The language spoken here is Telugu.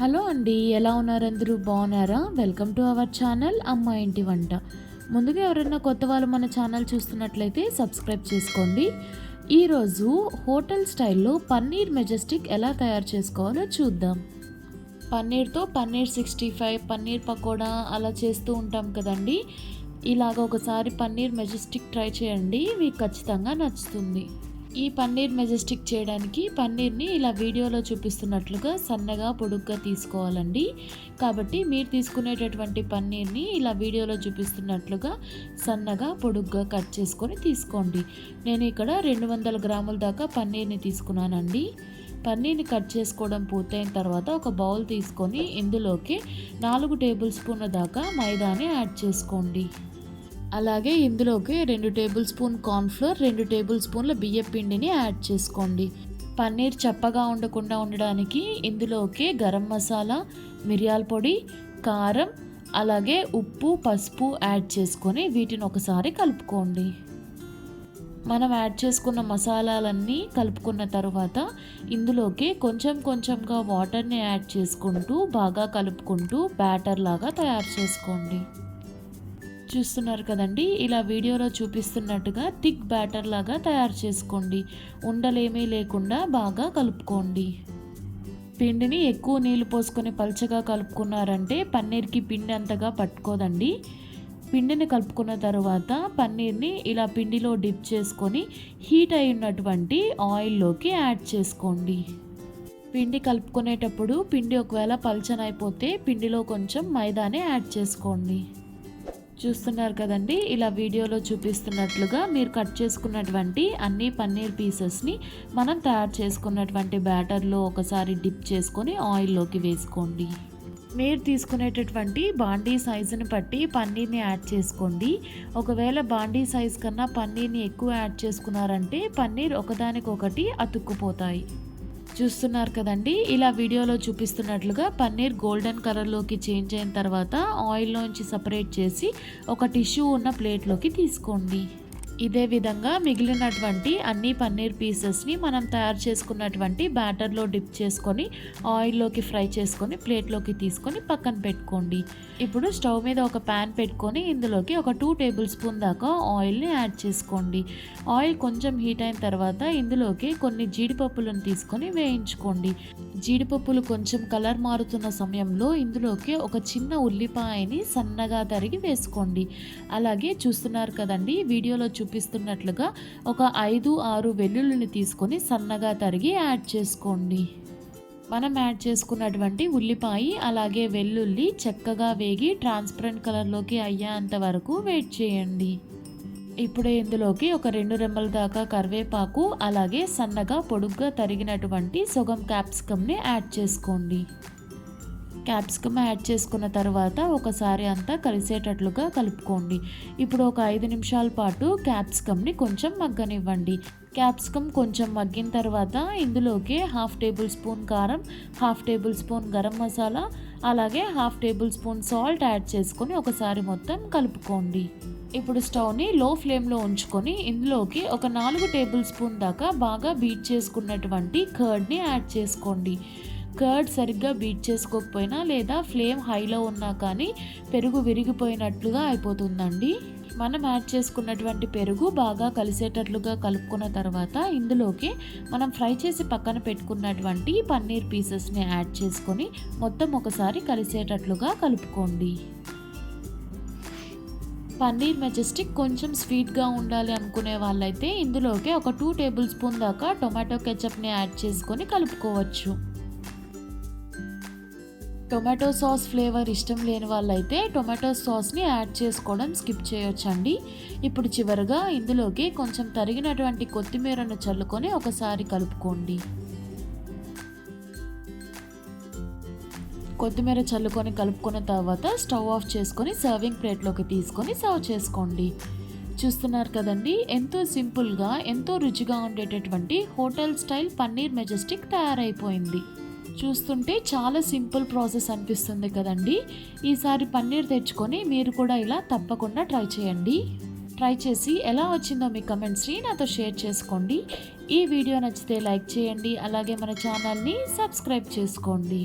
హలో అండి ఎలా ఉన్నారు అందరూ? బాగున్నారా? వెల్కమ్ టు అవర్ ఛానల్ అమ్మ ఇంటి వంట. ముందుగా ఎవరైనా కొత్త వాళ్ళు మన ఛానల్ చూస్తున్నట్లయితే సబ్స్క్రైబ్ చేసుకోండి. ఈరోజు హోటల్ స్టైల్లో పన్నీర్ మెజెస్టిక్ ఎలా తయారు చేసుకోవాలో చూద్దాం. పన్నీర్తో పన్నీర్ సిక్స్టీ ఫైవ్ పన్నీర్ పకోడా అలా చేస్తూ ఉంటాం కదండి. ఇలాగ ఒకసారి పన్నీర్ మెజెస్టిక్ ట్రై చేయండి మీకు ఖచ్చితంగా నచ్చుతుంది. ఈ పన్నీర్ మెజెస్టిక్ చేయడానికి పన్నీర్ని ఇలా వీడియోలో చూపిస్తున్నట్లుగా సన్నగా పొడుగ్గా తీసుకోవాలండి. కాబట్టి మీరు తీసుకునేటటువంటి పన్నీర్ని ఇలా వీడియోలో చూపిస్తున్నట్లుగా సన్నగా పొడుగ్గా కట్ చేసుకొని తీసుకోండి. నేను ఇక్కడ రెండు వందల గ్రాముల దాకా పన్నీర్ని తీసుకున్నానండి. పన్నీర్ని కట్ చేసుకోవడం పూర్తయిన తర్వాత ఒక బౌల్ తీసుకొని ఇందులోకి నాలుగు టేబుల్ స్పూన్ల దాకా మైదాని యాడ్ చేసుకోండి. అలాగే ఇందులోకి రెండు టేబుల్ స్పూన్ కార్న్ఫ్లోర్ రెండు టేబుల్ స్పూన్ల బియ్య పిండిని యాడ్ చేసుకోండి. పన్నీర్ చప్పగా ఉండకుండా ఉండడానికి ఇందులోకి గరం మసాలా మిరియాల పొడి కారం అలాగే ఉప్పు పసుపు యాడ్ చేసుకొని వీటిని ఒకసారి కలుపుకోండి. మనం యాడ్ చేసుకున్న మసాలాలన్నీ కలుపుకున్న తర్వాత ఇందులోకి కొంచెం కొంచెంగా వాటర్ని యాడ్ చేసుకుంటూ బాగా కలుపుకుంటూ బ్యాటర్ లాగా తయారు చేసుకోండి. చూస్తున్నారు కదండి. ఇలా వీడియోలో చూపిస్తున్నట్టుగా థిక్ బ్యాటర్ లాగా తయారు చేసుకోండి. ఉండలేమీ లేకుండా బాగా కలుపుకోండి. పిండిని ఎక్కువ నీళ్ళు పోసుకొని పల్చగా కలుపుకున్నారంటే పన్నీర్కి పిండి అంతగా పట్టుకోదండి. పిండిని కలుపుకున్న తర్వాత పన్నీర్ని ఇలా పిండిలో డిప్ చేసుకొని హీట్ అయినటువంటి ఆయిల్లోకి యాడ్ చేసుకోండి. పిండి కలుపుకునేటప్పుడు పిండి ఒకవేళ పల్చనైపోతే పిండిలో కొంచెం మైదానే యాడ్ చేసుకోండి. చూస్తున్నారు కదండి. ఇలా వీడియోలో చూపిస్తున్నట్లుగా మీరు కట్ చేసుకున్నటువంటి అన్ని పన్నీర్ పీసెస్ని మనం తయారు చేసుకున్నటువంటి బ్యాటర్లో ఒకసారి డిప్ చేసుకొని ఆయిల్లోకి వేసుకోండి. మీరు తీసుకునేటటువంటి బాండీ సైజుని బట్టి పన్నీర్ని యాడ్ చేసుకోండి. ఒకవేళ బాండీ సైజ్ కన్నా పన్నీర్ని ఎక్కువ యాడ్ చేసుకున్నారంటే పన్నీర్ ఒకదానికొకటి అతుక్కుపోతాయి. చూస్తున్నారు కదండి. ఇలా వీడియోలో చూపిస్తున్నట్లుగా పన్నీర్ గోల్డెన్ కలర్లోకి చేంజ్ అయిన తర్వాత ఆయిల్లోంచి సపరేట్ చేసి ఒక టిష్యూ ఉన్న ప్లేట్లోకి తీసుకోండి. ఇదే విధంగా మిగిలినటువంటి అన్ని పన్నీర్ పీసెస్ని మనం తయారు చేసుకున్నటువంటి బ్యాటర్లో డిప్ చేసుకొని ఆయిల్లోకి ఫ్రై చేసుకొని ప్లేట్లోకి తీసుకొని పక్కన పెట్టుకోండి. ఇప్పుడు స్టవ్ మీద ఒక ప్యాన్ పెట్టుకొని ఇందులోకి ఒక టూ టేబుల్ స్పూన్ దాకా ఆయిల్ని యాడ్ చేసుకోండి. ఆయిల్ కొంచెం హీట్ అయిన తర్వాత ఇందులోకి కొన్ని జీడిపప్పులను తీసుకొని వేయించుకోండి. జీడిపప్పులు కొంచెం కలర్ మారుతున్న సమయంలో ఇందులోకి ఒక చిన్న ఉల్లిపాయని సన్నగా తరిగి వేసుకోండి. అలాగే చూస్తున్నారు కదండి వీడియోలో చూ చూపిస్తున్నట్లుగా ఒక ఐదు ఆరు వెల్లుల్లిని తీసుకొని సన్నగా తరిగి యాడ్ చేసుకోండి. మనం యాడ్ చేసుకున్నటువంటి ఉల్లిపాయ అలాగే వెల్లుల్లి చక్కగా వేగి ట్రాన్స్పరెంట్ కలర్లోకి అయ్యేంత వరకు వెయిట్ చేయండి. ఇప్పుడు ఇందులోకి ఒక రెండు రెమ్మల దాకా కరివేపాకు అలాగే సన్నగా పొడుగ్గా తరిగినటువంటి సొగం క్యాప్సికమ్ని యాడ్ చేసుకోండి. క్యాప్సికమ్ యాడ్ చేసుకున్న తర్వాత ఒకసారి అంతా కలిసేటట్లుగా కలుపుకోండి. ఇప్పుడు ఒక ఐదు నిమిషాల పాటు క్యాప్సికమ్ని కొంచెం మగ్గనివ్వండి. క్యాప్సికమ్ కొంచెం మగ్గిన తర్వాత ఇందులోకి హాఫ్ టేబుల్ స్పూన్ కారం half table spoon garam masala అలాగే half table spoon salt add చేసుకొని ఒకసారి మొత్తం కలుపుకోండి. ఇప్పుడు స్టవ్ని లో ఫ్లేమ్లో ఉంచుకొని ఇందులోకి ఒక నాలుగు టేబుల్ స్పూన్ దాకా బాగా బీట్ చేసుకున్నటువంటి కర్డ్ని యాడ్ చేసుకోండి. కర్డ్ సరిగ్గా బీట్ చేసుకోకపోయినా లేదా ఫ్లేమ్ హైలో ఉన్నా కానీ పెరుగు విరిగిపోయినట్లుగా అయిపోతుందండి. మనం యాడ్ చేసుకున్నటువంటి పెరుగు బాగా కలిసేటట్లుగా కలుపుకున్న తర్వాత ఇందులోకి మనం ఫ్రై చేసి పక్కన పెట్టుకున్నటువంటి పన్నీర్ పీసెస్ని యాడ్ చేసుకొని మొత్తం ఒకసారి కలిసేటట్లుగా కలుపుకోండి. పన్నీర్ మెజెస్టిక్ కొంచెం స్వీట్గా ఉండాలి అనుకునే వాళ్ళైతే ఇందులోకి ఒక టూ టేబుల్ స్పూన్ దాకా టొమాటో కెచప్ని యాడ్ చేసుకొని కలుపుకోవచ్చు. టొమాటో సాస్ ఫ్లేవర్ ఇష్టం లేని వాళ్ళైతే టొమాటో సాస్ని యాడ్ చేసుకోవడం స్కిప్ చేయొచ్చండి. ఇప్పుడు చివరిగా ఇందులోకి కొంచెం తరిగినటువంటి కొత్తిమీరను చల్లుకొని ఒకసారి కలుపుకోండి. కొత్తిమీర చల్లుకొని కలుపుకున్న తర్వాత స్టవ్ ఆఫ్ చేసుకొని సర్వింగ్ ప్లేట్లోకి తీసుకొని సర్వ్ చేసుకోండి. చూస్తున్నారు కదండి ఎంతో సింపుల్గా ఎంతో రుచిగా ఉండేటటువంటి హోటల్ స్టైల్ పన్నీర్ మెజెస్టిక్ తయారైపోయింది. చూస్తుంటే చాలా సింపుల్ ప్రాసెస్ అనిపిస్తుంది కదండి. ఈసారి పన్నీర్ తెచ్చుకొని మీరు కూడా ఇలా తప్పకుండా ట్రై చేయండి. ట్రై చేసి ఎలా వచ్చిందో మీ కమెంట్స్ని నాతో షేర్ చేసుకోండి. ఈ వీడియో నచ్చితే లైక్ చేయండి. అలాగే మన ఛానల్ని సబ్స్క్రైబ్ చేసుకోండి.